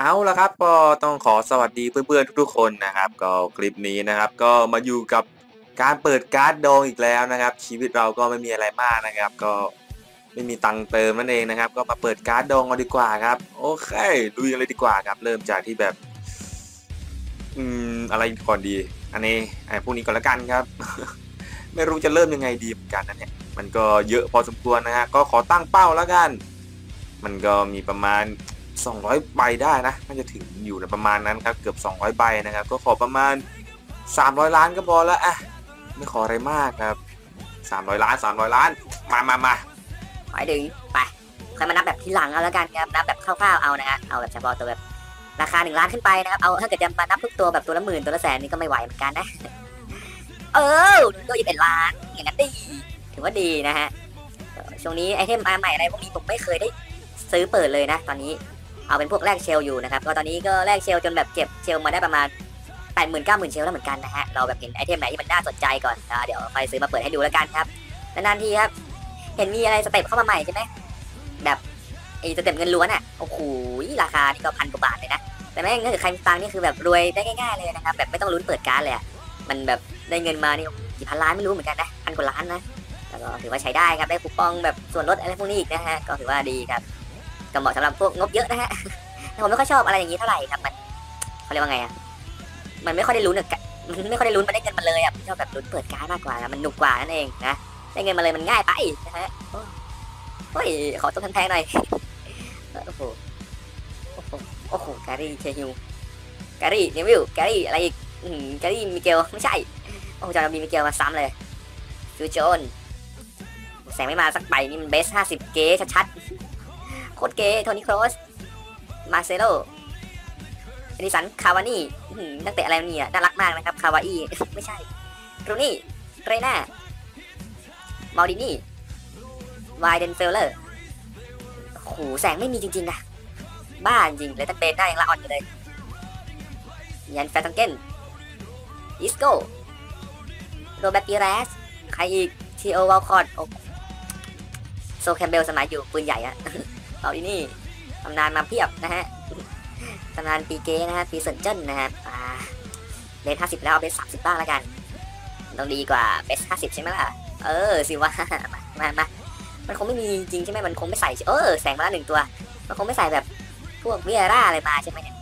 เอาละครับก็ต้องขอสวัสดีเพื่อนๆทุกๆคนนะครับ ก็คลิปนี้นะครับก็มาอยู่กับการเปิดการ์ดดองอีกแล้วนะครับ ชีวิตเราก็ไม่มีอะไรมากนะครับ ก็ไม่มีตังเติมนั่นเองนะครับ ก็มาเปิดการ์ดดองกันดีกว่าครับ โอเคดูกันเลยดีกว่าครับ เริ่มจากที่แบบ อืมอะไรก่อนดี อันนี้ไอ้พวกนี้ก่อนละกันครับ ไม่รู้จะเริ่มยังไงดีเหมือนกันนะเนี่ยมันก็เยอะพอสมควรนะฮะก็ขอตั้งเป้าแล้วกัน มันก็มีประมาณ 200 ใบได้นะน่าจะถึงอยู่ในประมาณนั้นครับเกือบ 200 ใบนะครับ ก็ขอประมาณ 300 ล้านก็พอแล้วอะไม่ขออะไรมากครับ 300 ล้าน 300 ล้าน มามามาขอให้ดึงไปค่อยมานับแบบทีหลังเอาแล้วกันครับนับแบบคร่าวๆเอานะฮะเอาแบบเฉพาะตัวแบบราคาหนึ่งล้านขึ้นไปนะครับเอาถ้าเกิดจะมานับทุกตัวแบบตัวละหมื่นตัวละแสนนี่ก็ไม่ไหวเหมือนกันนะ เออตัวยี่สิบล้านอย่างนั้นดีถือว่าดีนะฮะช่วงนี้ไอเทมมาใหม่อะไรพวกนี้ผมไม่เคยได้ซื้อเปิดเลยนะ ตอนนี้ เอาเป็นพวกแลกเชลอยู่นะครับก็ตอนนี้ก็แลกเชลจนแบบเก็บเชลมาได้ประมาณแปดหมื่นเก้าหมื่นเชลแล้วเหมือนกันนะฮะเราแบบเห็นไอเทมไหนที่มันน่าสนใจก่อนแล้วเดี๋ยวไปซื้อมาเปิดให้ดูแล้วกันครับนานๆทีครับเห็นมีอะไรสเต็ปเข้ามาใหม่ใช่ไหมแบบไอสเต็ปเงินล้วนอะโอ้โหราคานี่ก็พันกว่าบาทเลยนะแต่แม่งถ้าเกิดใครมีตังค์นี่คือแบบรวยได้ง่ายๆเลยนะครับแบบไม่ต้องลุ้นเปิดการ์ดเลยอะมันแบบได้เงินมานี่กี่พันล้านไม่รู้เหมือนกันนะพันกว่าล้านนะแล้วก็ถือว่าใช้ได้ครับได้คูปองแบบส่วนลดอะไรพวกนี้อีกนะฮะก็ถือว่าดีครับ ก็เหมาะสำหรับพวกงบเยอะนะฮะแต่ผมไม่ค่อยชอบอะไรอย่างนี้เท่าไหร่ครับมันเขาเรียกว่าไงอะมันไม่ค่อยได้ลุ้นอะมันไม่ค่อยได้ลุ้นมันได้เงินมาเลยอะชอบแบบลุ้นเปิดการ์ดมากกว่ามันหนุกกว่านั่นเองนะได้เงินมาเลยมันง่ายไปนะฮะโอ้ยขอตัวแพงๆหน่อยโอ้โหโอ้โหโอ้โหแกรี่เชฮิวแกรี่เนวิลแกรี่อะไรอีกแกรี่มิเกลไม่ใช่โอ้โหจอร์มีมิเกลมาซ้ำเลยฟิวโจนแสงไม่มาสักใบนี่มันเบสห้าสิบเก๋ชัดๆ โคตรเก๋โทนี่โครสมาเซโลเอดิสันคาวานี่อื้อหือตั้งแต่อะไรนี่ยน่ารักมากนะครับ คาวาอีไม่ใช่รูนี่เรน่ามาดินี่วายเดนเฟลเลอร์โหแสงไม่มีจริงๆนะบ้าจริงเลยตั้งเบนได้ยังละอ่อนอยู่เลยยันแฟตังเกนอิสโกโรเบตปีเรสใครอีกทีโอวอลคอร์ดโซแคมเบลสมัยอยู่ปืนใหญ่อะ เอาดีนี่ตำนานมาเพียบนะฮะตำนานปีเก้นะฮะปีเซนเจนนะครับเบสห้าสิบแล้วเอาเบสสามสิบบ้างแล้วกันต้องดีกว่าเบสห้าสิบใช่ไหมล่ะ เออสิว่ามามามามันคงไม่มีจริงใช่ไหมมันคงไม่ใส่เออแสงมาละหนึ่งตัว มันคงไม่ใส่แบบพวกวิเอร่าอะไรมาใช่ไหมเนี่ย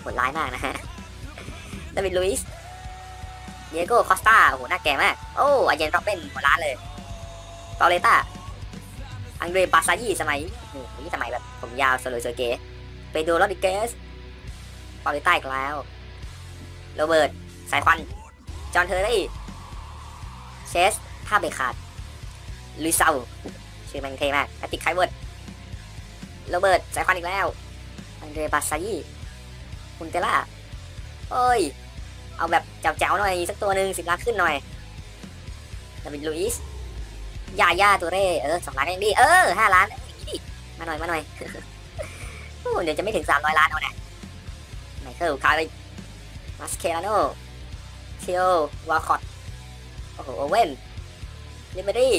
โหดร้ายมากนะฮะดาวิดลุยส์เดียโก้คอสตาโอ้โหหน้าแก่มาก โอ้อาเจนร็อบเบนหัวล้านเลยเปาเลต้า อังเดรบาซายีสมัยโอ้โหสมัยแบบผมยาวสวยสวยเก๋เปโดโรดิเกสปาเลต้าอีกแล้ว โรเบิร์ต สายควัน จอห์นเทอร์รี่ เชสท่าเบรกขาดลุยเซาชื่อมันเท่มากแพตติกไคเวิร์ด โรเบิร์ต สายควันอีกแล้ว อันเดรบาซายีคุนเตล่าเอ้ย เอาแบบเจ๋วๆหน่อย สักตัวหนึ่งสิบล้านขึ้นหน่อยดาวิดลุยส์ ยาย่าตัวเร่เออสองล้านเองดิเออห้าล้านนี้ดิมาหน่อยมาหน่อยโอ้เดี๋ยวจะไม่ถึงสามร้อยล้านเอาเนี่ยไมเคิลคาริมาสเคลาโนเทียววาคอตโอ้โหโอเว่นลิเบอรี่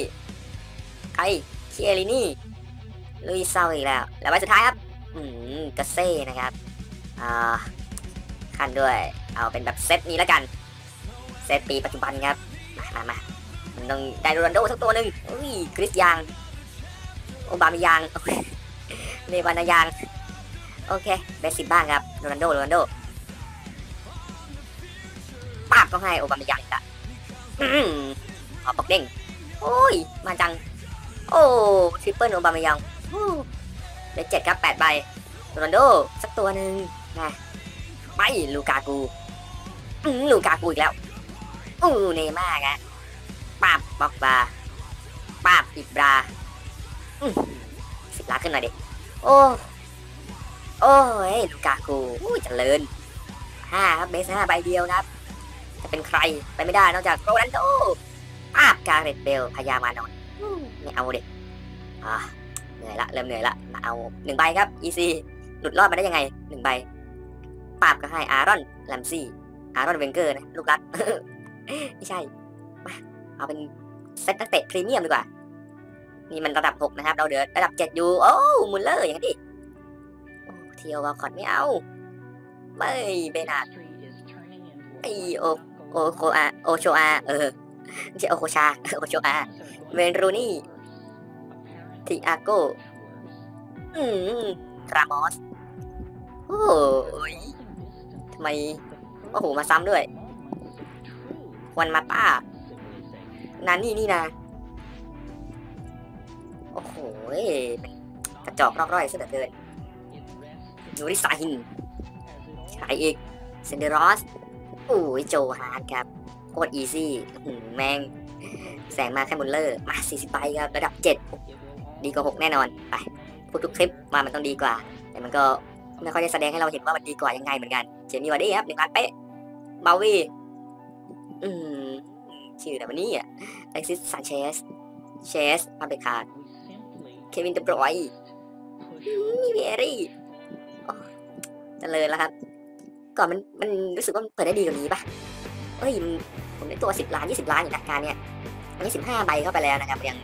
ใครเคียรินี่ลุยเซาอีกแล้ว แล้วใบสุดท้ายครับ อืมกาเซ่นะครับอ่าคันด้วย เอาเป็นแบบเซตนี้แล้วกัน เซตปีปัจจุบันครับ มามามา ต้องได้โรนัลโดสักตัวหนึ่งอุ้ยคริสยาง โอบามายางเคเลวานายาง โอเคเบสิกบ้างครับโรนัลโดโรนัลโดปาบก็ให้โอบามายางอีกละอืมขอปอกเด้งโอ้ย มาจัง โอ้ทริปเปิลโอบามายองเดี๋ยวเจ็ดครับแปดใบโรนัลโดสักตัวหนึ่งนะไปลูกากูลูกากูอีกแล้วอู้เนม่าอะ ปาบบอกบาปาบอิบราสิบล้านขึ้นหน่อยดิโอ้ โอ้ยลูกากูอู้เจริญห้าครับเบสห้าใบเดียวครับ จะเป็นใครไปไม่ได้นอกจากโรนัลโดภาพการเรตเบลพยามานอนไม่เอาเด็กอ่าเหนื่อยละเริ่มเหนื่อยละมาเอาหนึ่งใบครับ EC หลุดรอดมาได้ยังไงหนึ่งใบปราบก็ให้อารอนแลมซี่อารอนเวนเกอร์นะลูกรัก ไม่ใช่ เอาเป็นเซตนักเตะพรีเมียมดีกว่า นี่มันระดับ 6 นะครับ เราเดือระดับ 7 อยู่ โอ้มุลเลอร์อย่างนี้ดิโอ้เทียววอลคอตไม่เอา ไม่เบนาดไอโอโอโคอาโอโชอา เออไม่ใช่โอโคชา โอโชอา เวนรูนี่ทิอาโกอืมรามอส โอ้ยทำไม โอ้โห มาซ้ำด้วย วันมาป้า นานี่นี่นะ โอ้โหกระจอกรอกร่อยซะเหลือเกินนูริสาหินใครอีกเซนเดรอสโอ้ยโจฮาร์ดครับโคตรอีซี่หือแมงแสงมาแค่มุลเลอร์ มา 40ใบครับ ระดับ 7 ดีกว่า 6 แน่นอน ไป พูดทุกคลิปมามันต้องดีกว่า แต่มันก็ไม่ค่อยได้แสดงให้เราเห็นว่ามันดีกว่ายังไงเหมือนกัน เจมี่วาร์ดี้ครับหนึ่งล้านเป๊ะบาวีอืม ชื่ออะไรวันนี้อะเล็กซิสซานเชสเชสพาเบคาร์เควินเดบรอยนี่เวรี่โอ้เจริญแล้วครับ ก่อนมันมันรู้สึกว่ามันเปิดได้ดีกว่านี้ปะเอ้ยผมได้ตัวสิบล้านยี่สิบล้านอยู่นะการเนี้ยอันนี้สิบห้าใบเข้าไปแล้วนะครับยัง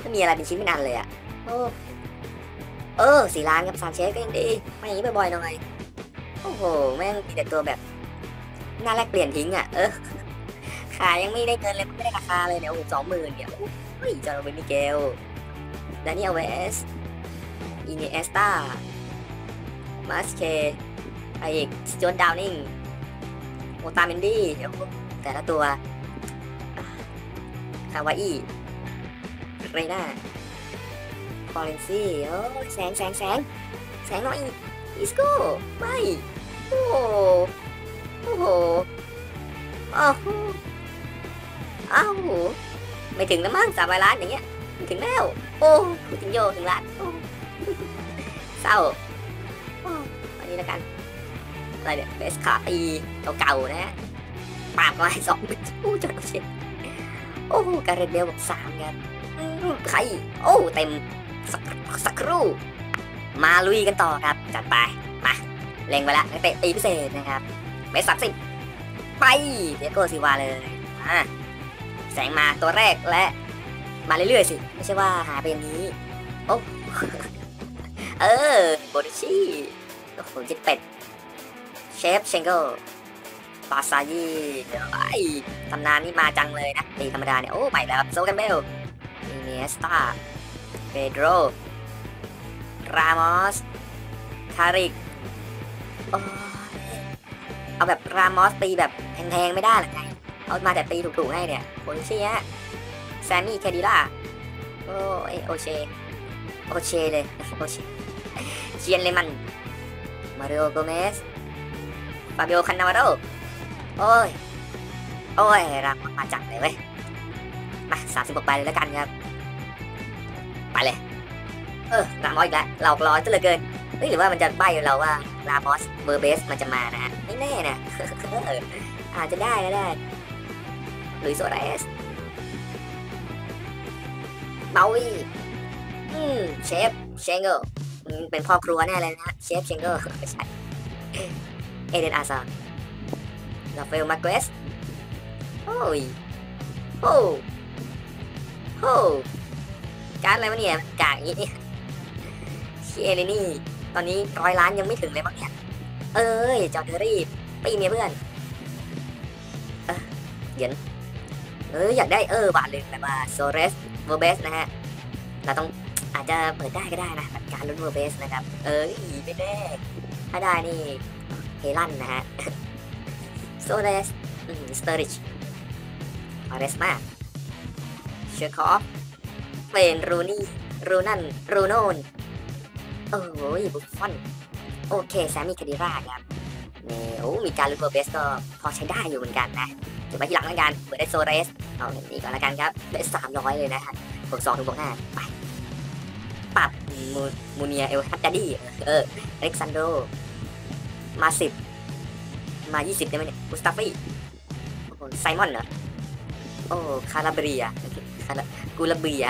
ไม่มีอะไรเป็นชิ้นเป็นอันเลยอะโอ้เออสี่ล้านครับซานเชสก็ยังดีไม่อย่างนี้บ่อยๆหน่อยโอ้โหแม่งมีแต่ตัวแบบน้าแรกเปลี่ยนทิ้งอะเออ ขายยังไม่ได้เงินเลยไม่ได้ราคาเลยเนี่ยโอ้โหสองหมื่นเนี่ยเฮ้ยจอร์แดนมิเกลดานิเอลเวสอินเอสตามาสเคไอเอกสจวนดาวนิงโอตาเมนดี้เดี๋ยวแต่ละตัวคาวาอี้เรน่าฟอเรนซี่โอ้ยแสงแสงแสงแสงหน่อยอิสโก้ไม่โอ้โหโอ้โหอ้ อ้าวไม่ถึงแล้วมั้งสามร้อยล้านอย่างเงี้ยถึงแล้ว โอ้พูดถึงโยถึงล้านโอ้เศร้าอันนี้แล้วกันอะไรเนี่ยเบสคาตีเก่าๆนะฮะปาบมาให้สองเป็นอู้จดเช็โอ้การเรนเบลบอกสามครับอืมใคร โอ้เต็มสักสักครู่ มาลุยกันต่อครับ จัดไปมาเล็งไปละนักเตะตีพิเศษนะครับเมสสามสิบไปเดียโกซิวาเลยอะ แสงมาตัวแรกและ มาเรื่อยๆสิ ไม่ใช่ว่าหาไปอย่างนี้ โอ้เออโบดิชี่โอ้โหจิตเป็ดเชฟเชงเกิลปาซายีไอ้ตำนานนี่มาจังเลยนะตีธรรมดาเนี่ย โอ้ใหม่แล้วโซกันเบลอิเนสตาเปโดรรามอสคาริกโอ้ยเอาแบบรามอสตีแบบแพงๆไม่ได้หรอไง เอามาแต่ตีถูกๆให้เนี่ยโบดิชี่ฮะแซมมี่แคดิล่าโอ้ยโอเชโอเชเลยโอเชเจียนเลมันมาริโอโกเมสฟาบิโอคันนาวาโรโอ้ย โอ้ยรางวัลมาจังเลยเว้ย มาสามสิบกใบเลยแล้วกันครับ ไปเลย เออรามอสอีกแล้วเรารอจนเหลือเกินเฮ้ยหรือว่ามันจะใบเราว่ารามอสเบอร์เบสมันจะมานะฮะไม่แน่นะอาจจะได้ก็ได้ ลุยโซเรสเบาวีอืมเชฟเชงเกิลอืมเป็นพ่อครัวแน่เลยนะเชฟเชงเกิลไม่ใช่เอเดนอาซาลาเฟลมาเกสโอ้ยโอ้โอ้การอะไรวะเนี่ยกากอย่างนี้เนี่เชียเลนี่ ตอนนี้ร้อยล้านยังไม่ถึงเลยมั้งเนี่ย เอ้ย จอร์เดอรี่ปีเมียเพื่อน เออเดี๋ยว เอออยากได้เออบาทเลยแบบว่าโซเรสเวอร์เบสนะฮะ เราต้องอาจจะเปิดได้ก็ได้นะการลุ้นเวอร์เบสนะครับ เอ้ยไม่แน่ถ้าได้นี่เฮลันนะฮะโซเดสสเตอริชอาเรสมาเชอร์คอฟเป็นรูนี่รูนั่นรูโนนโอ้ยบุฟฟอน โอเคแซมมี่คาดิราครับเนี่ยโอ้มีการลูกเบสก็พอใช้ได้อยู่เหมือนกันนะเก็บไว้ที่หลังแล้วกันเปิดได้โซเรส เอาอย่งนี้ก่อนแล้วกันครับได้สามร้อยเลยนะฮะบวกสองถึงบวกห้าไปปรับมูมูเนียเอลฮัตดาดี้เอออเล็กซานโดมาสิบมายี่สิบได้ไหมเนี่ยกุสตาฟี่ไซมอนเหรอโอ้คาราเบียคารากูลาเบีย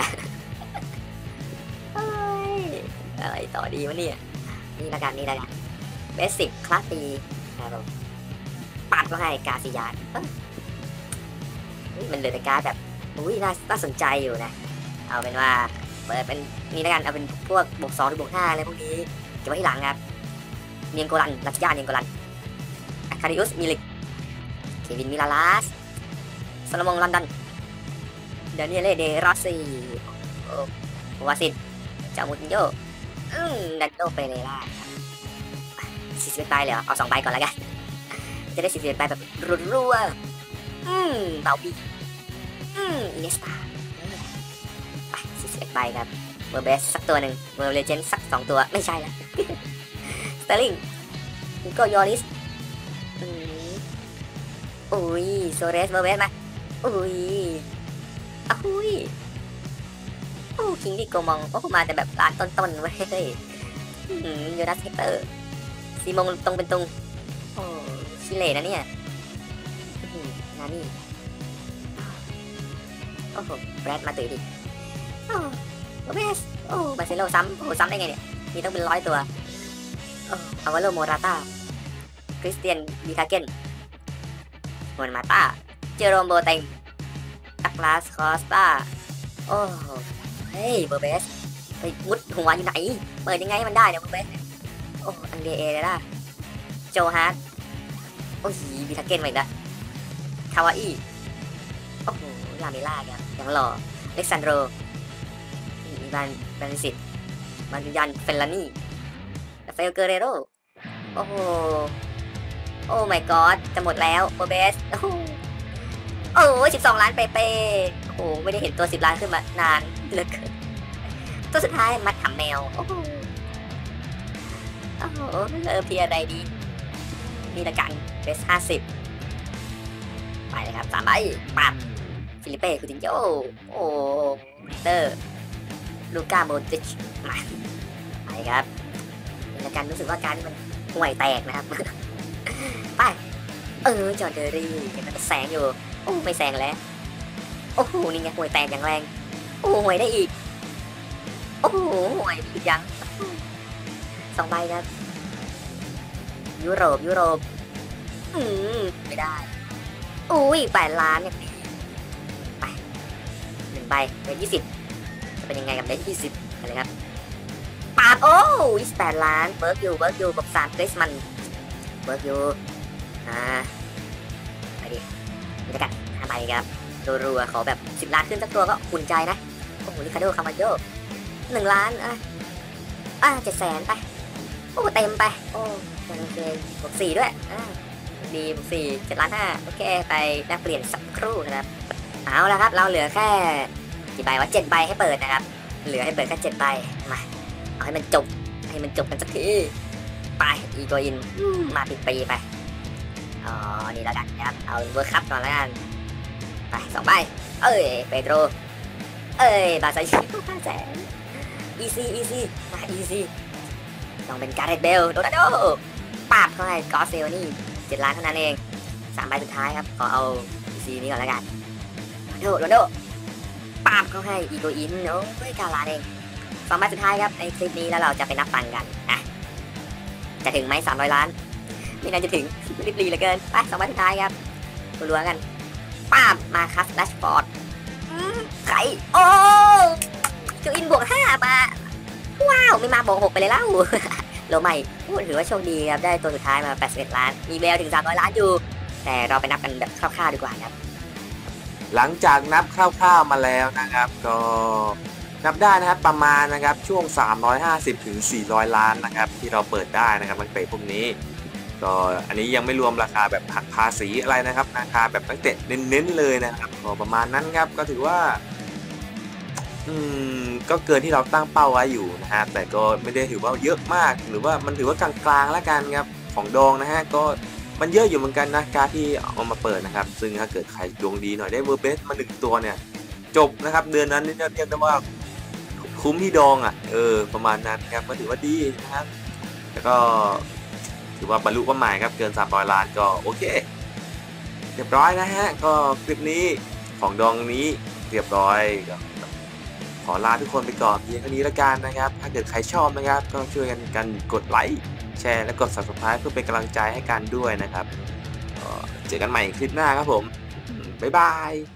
เอ้ยอะไรต่อดีวะเนี่ยนี่ละกันนี่ละกันเบสิกคลาสตีครับผมปัดมาให้กาซิยาน มันเหลือแต่การดแบบอุ้ยน่าน่าสนใจอยู่นะ เอาเป็นว่าเปิดเป็นนี่ละกันเอาเป็นพวกบวกสองหรือบวกห้าอะไรพวกนี้เก็บไว้ที่หลังครับเนียงโกลันลัตยาเนียงโกลันอาคาริอุสมิลิกเควินมิลาลาสโซโลมอนลอนดอนเดนิเอเลเดรอสซี่วาสิตจามุตินโยอืมดันโดเปเรล่าสี่สิบใบเลยเหรอเอาสองใบก่อนแล้วกัน จะได้สี่สิบใบแบบรัวๆ อืมเบาบีอืมอินเนสตาไปสี่สิบใบครับเวอร์เบสสักตัวหนึ่งเวอร์เลเจนสักสองตัวไม่ใช่ละสเตอร์ลิงนิโกยอริสอืมอุ้ยโซเรสเวอร์เบสมาอุ้ยอุ้ยโอ้คิงดิโกมองโอ้มาแต่แบบร้านต้นๆเว้ยอืมโยนัสเฮกเตอร์ซีมงตรงเป็นตรงโอ้ชิเลนะเนี่ยอื้อหือ นานี่โอ้โหแบรดมาตื่นดิโอ้โอเบสโอ้บาเซโลซ้ำโอ้ซ้ำได้ไงเนี่ย มีต้องเป็นร้อยตัวโอ้อาวาโลโมราตาคริสเตียนบีคาเกนมวนมาตาเจอโรมโบเต็งดักลาสคอสตาโอ้เฮ้ยเบอร์เบสไปมุดหัวอยู่ไหน เปิดยังไงให้มันได้เนี่ยเบอร์เบสโอ้อันเดเอเลยล่ะโจฮาร์ดโอ้ยบีทาเก้นมาอีกแล้ว คาวาอีโอ้โหลาเมล่าครับยังหล่อเล็กซานโดอีวานแบนซิตมันยันเฟลลานี่ราฟาเอลเกเรโรโอ้โห โอ้ my god จะหมดแล้วโบเบส โอ้โหสิบสองล้านเปเป้โอ้โห ไม่ได้เห็นตัวสิบล้านขึ้นมานานเหลือเกินตัวสุดท้ายมัดถามแมว โอ้โหโอ้โหเออเพียอะไรดีนี่ละกันเบสห้าสิบ ไปเลยครับสามใบปับฟิลิเป้คูตินโยโอ้เตอร์ลูก้าโมติชมาไปครับนี่ละกันรู้สึกว่าการมันห่วยแตกนะครับ ไป เออจอร์เดอรี่เห็นมันแสงอยู่โอ้ไม่แสงแล้วโอ้โหนี่ไงห่วยแตกอย่างแรง โอ้ห่วยได้อีก โอ้โหห่วยอีกยังสองใบครับ ยุโรปยุโรป อืมไม่ได้ อุ้ยแปดล้านเนี่ยไปหนึ่งใบเป็นยี่สิบจะเป็นยังไงกับเป็นยี่สิบอะไรครับปาดโอ้ยี่สิบแปดล้านเบิร์กอยู่เบิร์กอยู่กับสามคริสมันเบิร์กอยู่อ่าไปดินี่ละกันห้าใบครับรัวๆขอแบบสิบล้านขึ้นสักตัวก็อุ่นใจนะโอ้โหลิคาโดคามาโยหนึ่งล้านอะอะเจ็ดแสนไปโอ้เต็มไปโอ้โอเคบวกสี่ด้วยอ่า ดีบวกสี่เจ็ดล้านห้าโอเค ไปแลกเปลี่ยนสักครู่นะครับ เอาละครับ เราเหลือแค่กี่ใบวะเจ็ดใบให้เปิดนะครับ เหลือให้เปิดแค่เจ็ดใบ มา เอาให้มันจบ ให้มันจบกันสักที ไป อีโกอิน มาปิดปีไป อ๋อ นี่แล้วกันนะครับ เอาเวอร์คัพก่อนแล้วกัน ไปสองใบ เอ้ย เปโตร เอ้ย บาซาชิห้าแสนอีซีอีซีมาอีซีต้องเป็นการ์เรตเบล โดนาโดปาบเข้าให้กอสเซลนี่ เจ็ดล้านเท่านั้นเองสามใบสุดท้ายครับ ขอเอาซีนี้ก่อนแล้วกันโดโดโดปาบเข้าให้อีโกอินโอ้ยเก้าล้านเองสองใบสุดท้ายครับในคลิปนี้แล้วเราจะไปนับตังกันอะจะถึงไหมสามร้อยล้าน ไม่น่าจะถึงรีบรีเหลือเกินไปสองใบสุดท้ายครับรัวกันปาบมาคัสแดชฟอร์ดใครโอ้โกอินบวกห้ามาว้าว ไม่มาบอกหกไปเลยแล้ว โลใหม่ถือว่าโชคดีครับได้ตัวสุดท้ายมา 81 ล้าน มีแววถึง 300 ล้านอยู่ แต่เราไปนับกันแบบคร่าวๆดีกว่าครับ หลังจากนับคร่าวๆมาแล้วนะครับ ก็นับได้นะครับประมาณนะครับช่วง 350ถึง400 ล้านนะครับที่เราเปิดได้นะครับนักเตะพวกนี้ ก็อันนี้ยังไม่รวมราคาแบบหักภาษีอะไรนะครับราคาแบบนักเตะเน้นๆเลยนะครับก็ประมาณนั้นครับก็ถือว่า อืม ก็เกินที่เราตั้งเป้าไว้อยู่นะฮะแต่ก็ไม่ได้ถือว่าเยอะมาก หรือว่ามันถือว่ากลางๆแล้วกันครับของดองนะฮะก็มันเยอะอยู่เหมือนกันนะการที่เอามาเปิดนะครับ ซึ่งถ้าเกิดใครดวงดีหน่อยได้เวอร์เบสมาหนึ่งตัวเนี่ย จบนะครับ เดือนนั้นนี่เรียกได้ว่าคุ้มที่ดองอะเออประมาณนั้นครับก็ถือว่าดีนะครับแล้วก็ถือว่าบรรลุเป้าหมายครับเกิน300ล้านก็โอเคเรียบร้อยนะฮะก็คลิปนี้ของดองนี้เรียบร้อยก็ ขอลาทุกคนไปก่อนเพียงเท่านี้ละกันนะครับ ถ้าเกิดใครชอบนะครับ ก็ช่วยกันกันกดไลค์แชร์และกด subscribe เพื่อเป็นกำลังใจให้กันด้วยนะครับเจอกันใหม่คลิปหน้าครับผมบ๊ายบาย